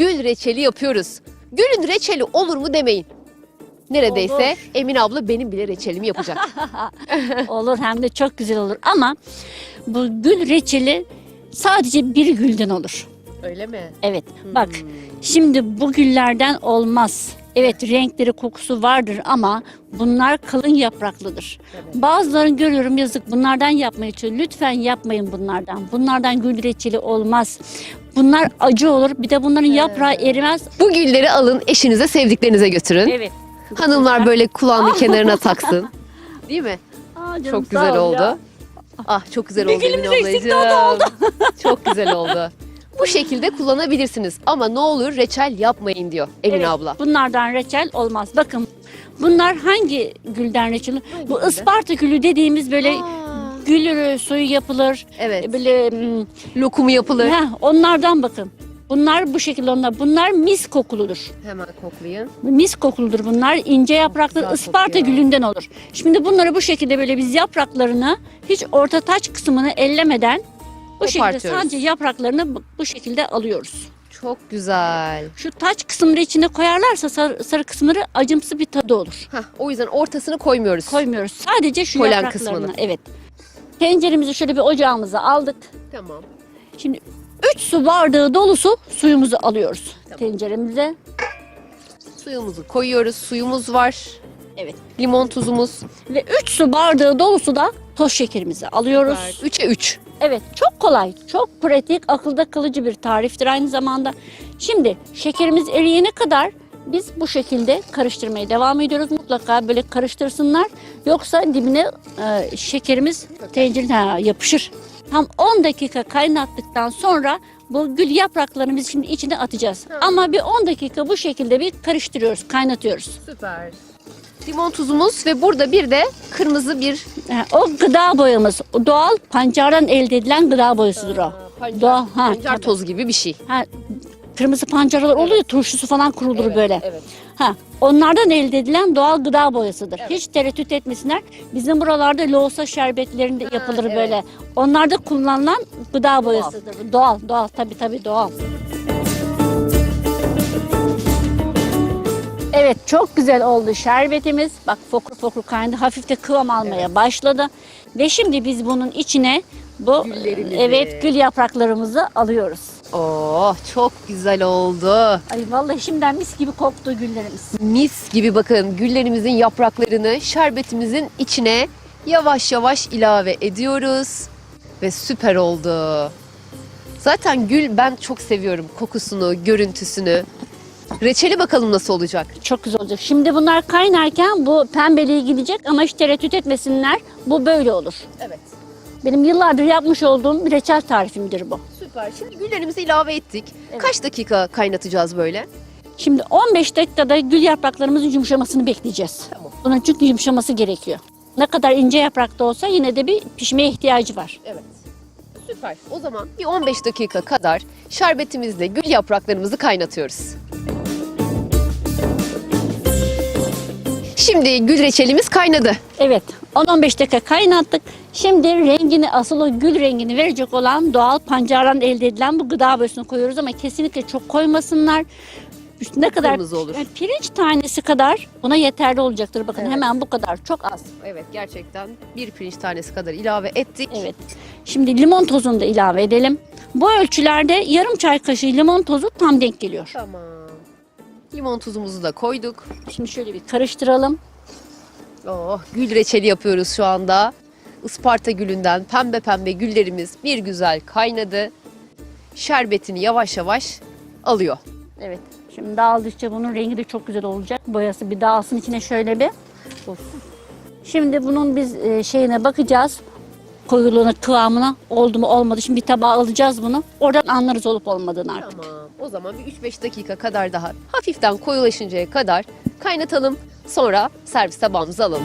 gül reçeli yapıyoruz. Gülün reçeli olur mu demeyin. Neredeyse Olur. Emine abla benim bile reçelimi yapacak. olur hem de çok güzel olur ama bu gül reçeli sadece bir gülden olur. Öyle mi? Evet bak şimdi bu güllerden olmaz. Evet renkleri kokusu vardır ama bunlar kalın yapraklıdır. Evet. Bazılarını görüyorum yazık bunlardan yapmaya çalışıyor. Lütfen yapmayın bunlardan. Bunlardan gül reçeli olmaz. Bunlar acı olur. Bir de bunların yaprağı erimez. Bu gülleri alın eşinize sevdiklerinize götürün. Evet. Hanımlar böyle kulağını kenarına taksın. Değil mi? Aa, canım, Çok sağ güzel ol oldu. ya. Ah çok güzel Bir oldu Emine gülümüz eksikti, o da ablacığım. Çok güzel oldu. Bu şekilde kullanabilirsiniz ama ne olur reçel yapmayın diyor Emine Evet, abla. Bunlardan reçel olmaz. Bakın bunlar hangi gülden reçel? Bu gülden? Isparta gülü dediğimiz böyle Aa, gül suyu yapılır. evet. Böyle hmm, Lokumu yapılır. heh, onlardan bakın. Bunlar bu şekilde onlar. Bunlar mis kokuludur. Hemen koklayın. Mis kokuludur bunlar. İnce yapraklı güzel Isparta kokuyor. gülünden olur. Şimdi bunları bu şekilde böyle biz yapraklarını hiç orta taç kısmını ellemeden bu şekilde sadece yapraklarını bu- şekilde alıyoruz. Çok güzel. Şu taç kısımları içine koyarlarsa sarı, sarı kısımları acımsı bir tadı olur. Heh, o yüzden ortasını koymuyoruz. Koymuyoruz. Sadece şu Polen yapraklarını. kısmını. Evet. Tenceremizi şöyle bir ocağımıza aldık. Tamam. Şimdi 3 su bardağı dolusu suyumuzu alıyoruz Tamam. tenceremize. Suyumuzu koyuyoruz. Suyumuz var. Evet. Limon tuzumuz. Ve 3 su bardağı dolusu da toz şekerimizi alıyoruz. 3'e 3. Evet çok kolay, çok pratik, akılda kalıcı bir tariftir aynı zamanda. Şimdi şekerimiz eriyene kadar biz bu şekilde karıştırmaya devam ediyoruz. Mutlaka böyle karıştırsınlar. Yoksa dibine e, şekerimiz tencereye yapışır. Tam 10 dakika kaynattıktan sonra bu gül yapraklarını biz şimdi içine atacağız. Ha. Ama bir 10 dakika bu şekilde bir karıştırıyoruz, kaynatıyoruz. Süper. Limon tuzumuz ve burada bir de kırmızı bir O gıda boyamız, o doğal pancardan elde edilen gıda boyasıdır o. pancar, Doğal, ha, pancar tozu gibi bir şey. Ha, kırmızı pancarlar oluyor ya turşusu falan kurulur Evet, böyle. Evet. Ha, onlardan elde edilen doğal gıda boyasıdır. Evet. Hiç tereddüt etmesinler. Bizim buralarda loğusa şerbetlerinde Ha, yapılır evet. böyle. Onlarda kullanılan gıda boyasıdır. Doğal, doğal tabii tabii doğal. Evet çok güzel oldu şerbetimiz. Bak fokur fokur kaynadı. Hafif de kıvam almaya başladı. Ve şimdi biz bunun içine bu Güllerimizi. evet gül yapraklarımızı alıyoruz. Oh çok güzel oldu. Ay vallahi şimdiden mis gibi koktu güllerimiz. Mis gibi bakın güllerimizin yapraklarını şerbetimizin içine yavaş yavaş ilave ediyoruz. Ve süper oldu. Zaten gül ben çok seviyorum kokusunu, görüntüsünü. Reçeli bakalım nasıl olacak. Çok güzel olacak. Şimdi bunlar kaynarken bu pembeliği gidecek ama hiç tereddüt etmesinler. Bu böyle olur. Evet. Benim yıllardır yapmış olduğum bir reçel tarifimdir bu. Süper. Şimdi güllerimizi ilave ettik. Evet. Kaç dakika kaynatacağız böyle? Şimdi 15 dakikada gül yapraklarımızın yumuşamasını bekleyeceğiz. Tamam. Bunun çünkü yumuşaması gerekiyor. Ne kadar ince yaprakta olsa yine de bir pişmeye ihtiyacı var. Evet. Süper. O zaman bir 15 dakika kadar şerbetimizle gül yapraklarımızı kaynatıyoruz. Şimdi gül reçelimiz kaynadı. Evet 10-15 dakika kaynattık. Şimdi rengini asıl o gül rengini verecek olan doğal pancardan elde edilen bu gıda boyasını koyuyoruz ama kesinlikle çok koymasınlar. Ne kadar Kırmızı olur. Yani pirinç tanesi kadar buna yeterli olacaktır. Bakın Evet. hemen bu kadar çok az. Evet gerçekten bir pirinç tanesi kadar ilave ettik. Evet. Şimdi limon tozunu da ilave edelim. Bu ölçülerde yarım çay kaşığı limon tozu tam denk geliyor. Tamam. Limon tuzumuzu da koyduk. Şimdi şöyle bir karıştıralım. Oh, gül reçeli yapıyoruz şu anda. Isparta gülünden pembe pembe güllerimiz bir güzel kaynadı. Şerbetini yavaş yavaş alıyor. Evet. Şimdi dağıldıkça bunun rengi de çok güzel olacak. Boyası bir dağılsın içine şöyle bir. Of. Şimdi bunun biz e, şeyine bakacağız. Koyuluğuna, kıvamına oldu mu olmadı. Şimdi bir tabağa alacağız bunu. Oradan anlarız olup olmadığını artık. Tamam. O zaman bir 3-5 dakika kadar daha hafiften koyulaşıncaya kadar kaynatalım. Sonra servis tabağımıza alalım.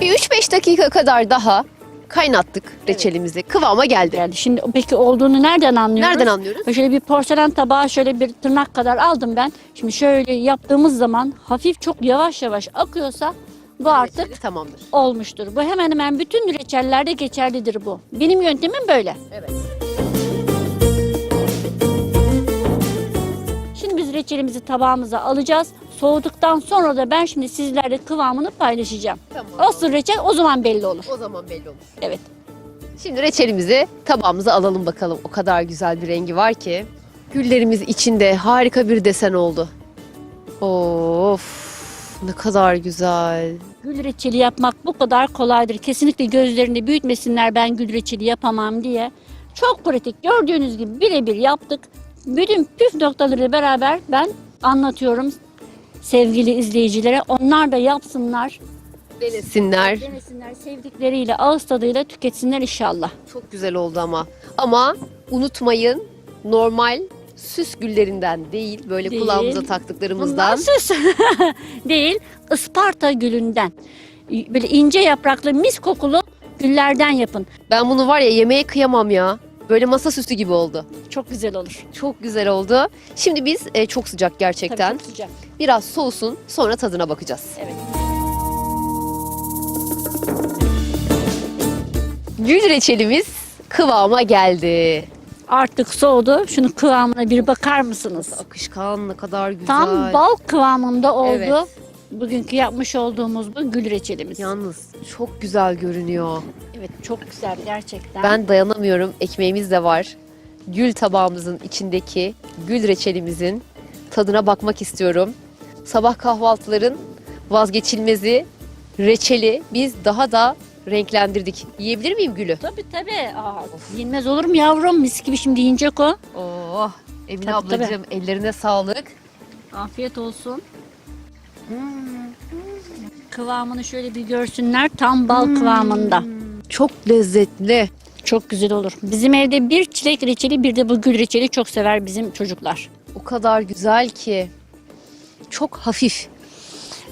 Bir 3-5 dakika kadar daha kaynattık reçelimizi. Kıvama geldi. Yani şimdi peki olduğunu nereden anlıyoruz? Nereden anlıyoruz? Şöyle bir porselen tabağı şöyle bir tırnak kadar aldım ben. Şimdi şöyle yaptığımız zaman hafif çok yavaş yavaş akıyorsa bu artık Reçeli tamamdır. olmuştur. Bu hemen hemen bütün reçellerde geçerlidir bu. Benim yöntemim böyle. Evet. Reçelimizi tabağımıza alacağız. Soğuduktan sonra da ben şimdi sizlerle kıvamını paylaşacağım. Tamam. Asıl reçel o zaman belli olur. O zaman belli olur. Evet. Şimdi reçelimizi tabağımıza alalım bakalım. O kadar güzel bir rengi var ki. Güllerimiz içinde harika bir desen oldu. Of ne kadar güzel. Gül reçeli yapmak bu kadar kolaydır. Kesinlikle gözlerini büyütmesinler ben gül reçeli yapamam diye. Çok pratik. Gördüğünüz gibi birebir yaptık. Bütün püf noktaları beraber ben anlatıyorum sevgili izleyicilere. Onlar da yapsınlar, Denesinler. denesinler, sevdikleriyle, ağız tadıyla tüketsinler inşallah. Çok güzel oldu ama. Ama unutmayın normal süs güllerinden değil böyle Değil. kulağımıza taktıklarımızdan. Bundan söz değil, Isparta gülünden. Böyle ince yapraklı, mis kokulu güllerden yapın. Ben bunu var ya yemeğe kıyamam ya. Böyle masa süsü gibi oldu. Çok güzel olur. Çok güzel oldu. Şimdi biz e, çok sıcak gerçekten. Tabii çok sıcak. Biraz soğusun sonra tadına bakacağız. Evet. Gül reçelimiz kıvama geldi. Artık soğudu. Şunun kıvamına bir bakar mısınız? Akışkan ne kadar güzel. Tam bal kıvamında oldu. Evet. Bugünkü yapmış olduğumuz bu gül reçelimiz. Yalnız çok güzel görünüyor. Evet çok güzel gerçekten. Ben dayanamıyorum. Ekmeğimiz de var. Gül tabağımızın içindeki gül reçelimizin tadına bakmak istiyorum. Sabah kahvaltıların vazgeçilmezi reçeli biz daha da renklendirdik. Yiyebilir miyim gülü? Tabii tabii. Aa, yenmez olur mu yavrum? Mis gibi şimdi yiyecek o. Oh, Emine Tabii, tabii. ablacığım ellerine sağlık. Afiyet olsun. Kıvamını şöyle bir görsünler. Tam bal kıvamında. Çok lezzetli. Çok güzel olur. Bizim evde bir çilek reçeli bir de bu gül reçeli çok sever bizim çocuklar. O kadar güzel ki. Çok hafif.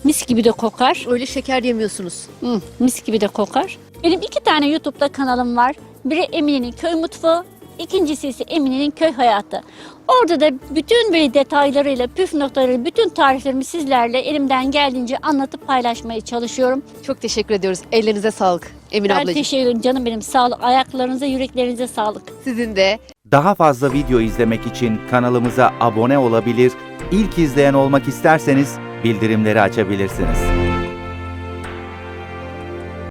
Mis gibi de kokar. Öyle şeker yemiyorsunuz. Hı, mis gibi de kokar. Benim iki tane YouTube'da kanalım var. Biri Emine'nin köy mutfağı, ikincisi ise Emine'nin köy hayatı. Orada da bütün böyle detaylarıyla, püf noktalarıyla, bütün tariflerimi sizlerle elimden geldiğince anlatıp paylaşmaya çalışıyorum. Çok teşekkür ediyoruz. Ellerinize sağlık Emine Ben ablacığım. teşekkür ederim canım benim. Sağ olun. Ayaklarınıza, yüreklerinize sağlık. Sizin de Daha fazla video izlemek için kanalımıza abone olabilir, ilk izleyen olmak isterseniz bildirimleri açabilirsiniz.